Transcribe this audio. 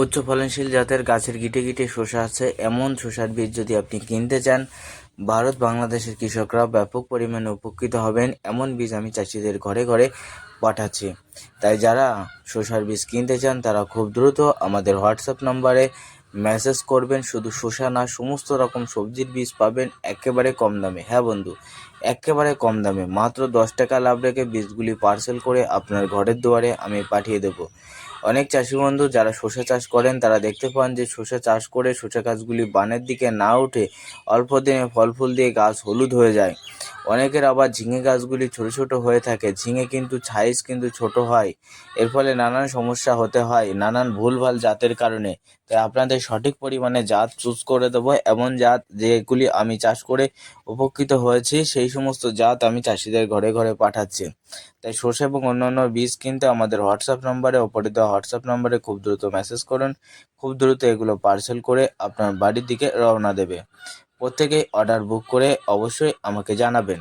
উচ্চ ফলনশীল জাতের গাছের গিটে গিটে শসা আছে। এমন শসার বীজ যদি আপনি কিনতে চান, ভারত বাংলাদেশের কৃষকরা ব্যাপক পরিমাণে উপকৃত হবেন। এমন বীজ আমি চাষিদের ঘরে ঘরে পাঠাচ্ছি। তাই যারা শসার বীজ কিনতে চান, তারা খুব দ্রুত আমাদের হোয়াটসঅ্যাপ নম্বরে মেসেজ করবেন। শুধু শসা না, সমস্ত রকম সবজির বীজ পাবেন একেবারে কম দামে। হ্যাঁ বন্ধু, একেবারে কম দামে। মাত্র দশ টাকা লাভ রেখে বীজগুলি পার্সেল করে আপনার ঘরের দুয়ারে আমি পাঠিয়ে দেবো। অনেক চাষি বন্ধু যারা শসা চাষ করেন, তারা দেখতে পান যে শসা চাষ করে শসা গাছগুলি বানের দিকে না উঠে অল্প দিনে ফল ফুল দিয়ে গাছ হলুদ হয়ে যায়। অনেকের আবার ঝিঙে গাছগুলি ছোট ছোট হয়ে থাকে। ঝিঙে কিন্তু সাইজ কিন্তু ছোট হয়। এর ফলে নানান সমস্যা হতে হয়, নানান ভুলভাল জাতের কারণে। তাই আপনাদের সঠিক পরিমাণে জাত চুজ করে দেবো। এমন জাত যেগুলি আমি চাষ করে উপকৃত হয়েছি, সেই সমস্ত জাত আমি চাষিদের ঘরে ঘরে পাঠাচ্ছি। তাই সর্ষে এবং অন্যান্য বীজ কিনতে আমাদের হোয়াটসঅ্যাপ নম্বরে, ওপরে দেওয়া হোয়াটসঅ্যাপ নম্বরে খুব দ্রুত মেসেজ করুন। খুব দ্রুত এগুলো পার্সেল করে আপনার বাড়ির দিকে রওনা দেবে। প্রত্যেকেই অর্ডার বুক করে অবশ্যই আমাকে জানাবেন।